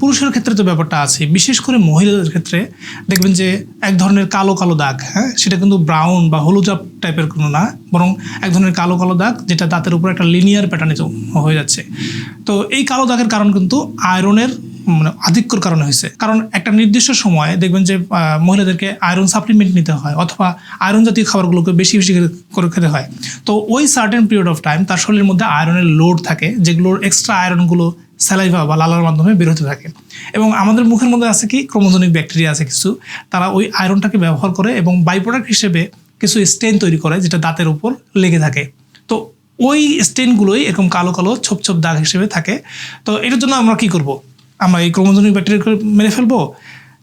পুরুষের ক্ষেত্রে তো ব্যাপারটা আছে বিশেষ করে মহিলাদের ক্ষেত্রে দেখবেন যে এক ধরনের কালো কালো দাগ হ্যাঁ? সেটা কিন্তু ব্রাউন বা হলুদ টাইপের কোনো না, বরং এক ধরনের কালো কালো দাগ যেটা দাঁতের উপর একটা লিনিয়ার প্যাটার্নে হয়ে যাচ্ছে। তো এই কালো দাগের কারণ কিন্তু আয়রনের মানে আধিক্যর কারণে হয়েছে। কারণ একটা নির্দিষ্ট সময়ে দেখবেন যে মহিলাদেরকে আয়রন সাপ্লিমেন্ট নিতে হয় অথবা আয়রন জাতীয় খাবারগুলোকে বেশি বেশি করে খেতে হয়। তো ওই সার্টেন পিরিয়ড অফ টাইম তার শরীরের মধ্যে আয়রনের লোড থাকে, যেগুলোর এক্সট্রা আয়রনগুলো স্যালাইভা বা লালার মাধ্যমে বের হতে থাকে। এবং আমাদের মুখের মধ্যে আছে কি? ক্রোমোজনিক ব্যাকটেরিয়া আছে কিছু। তারা ওই আয়রনটাকে ব্যবহার করে এবং বাইপ্রোডাক্ট হিসেবে কিছু স্টেন তৈরি করে যেটা দাঁতের উপর লেগে থাকে। তো ওই স্টেনগুলোই এরকম কালো কালো ছোপ ছোপ দাগ হিসেবে থাকে। তো এটার জন্য আমরা কি করব? আমরা এই ক্রোমোজনিক ব্যাকটেরিয়াকে মেরে ফেলব?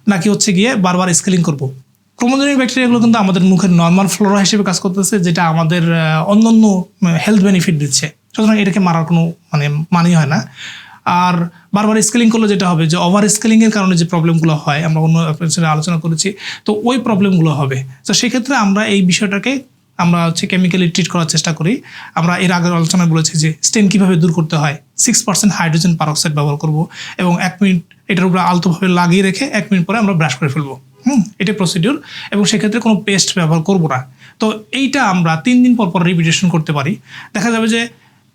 নাকি হচ্ছে গিয়ে বারবার স্কেলিং করব? ক্রোমোজনিক ব্যাকটেরিয়াগুলো কিন্তু আমাদের মুখের নর্মাল ফ্লোরা হিসেবে কাজ করতেছে যেটা আমাদের আহ, অন্যান্য হেলথ বেনিফিট দিচ্ছে। সুতরাং এটাকে মারার কোনো মানে মানি হয় না। আর বারবার স্কেলিং করলে যেটা হবে যে ওভার স্কেলিংয়ের কারণে যে প্রবলেমগুলো হয়, আমরা অন্য episode-এ আলোচনা করেছি, তো ওই প্রবলেমগুলো হবে। তো সেক্ষেত্রে আমরা এই বিষয়টাকে আমরা হচ্ছে কেমিক্যালি ট্রিট করার চেষ্টা করি। আমরা এর আগের আলোচনা বলেছি যে স্টেন কীভাবে দূর করতে হয় সিক্স পার্সেন্ট হাইড্রোজেন পারক্সাইড ব্যবহার করব এবং এক মিনিট এটার উপরে আলতোভাবে লাগিয়ে রেখে এক মিনিট পরে আমরা ব্রাশ করে ফেলব। হুম, এটা প্রসিডিউর এবং সেক্ষেত্রে কোনো পেস্ট ব্যবহার করব না। তো এইটা আমরা তিন দিন পর পর রিপিটেশন করতে পারি। দেখা যাবে যে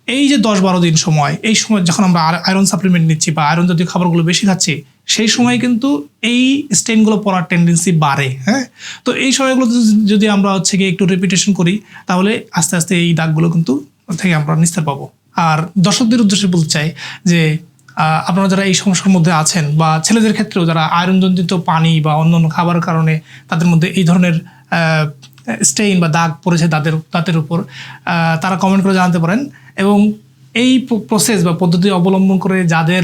এই যে দশ বারো দিন সময়, এই সময় যখন আমরা আয়রন সাপ্লিমেন্ট নিচ্ছি বা আয়রন জাতীয় খাবারগুলো বেশি খাচ্ছি, সেই সময় কিন্তু এই স্টেনগুলো পড়ার টেন্ডেন্সি বাড়ে হ্যাঁ? তো এই সময়গুলো যদি আমরা হচ্ছে গিয়ে একটু রিপিটেশন করি, তাহলে আস্তে আস্তে এই দাগগুলো কিন্তু থেকে আমরা নিস্তার পাবো। আর দর্শকদের উদ্দেশ্যে বলতে চাই যে আপনারা যারা এই সমস্যার মধ্যে আছেন বা ছেলেদের ক্ষেত্রেও যারা আয়রনজনিত পানি বা অন্য অন্য খাবারের কারণে তাদের মধ্যে এই ধরনের স্টেইন বা দাগ পড়েছে দাঁতের দাঁতের উপর তারা কমেন্ট করে জানাতে পারেন। এবং এই প্রসেস বা পদ্ধতি অবলম্বন করে যাদের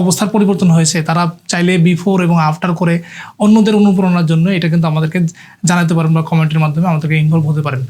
অবস্থার পরিবর্তন হয়েছে, তারা চাইলে বিফোর এবং আফটার করে অন্যদের অনুপ্রেরণার জন্য এটা কিন্তু আমাদেরকে জানাতে পারেন বা কমেন্টের মাধ্যমে আমাদেরকে ইনভলভ হতে পারেন।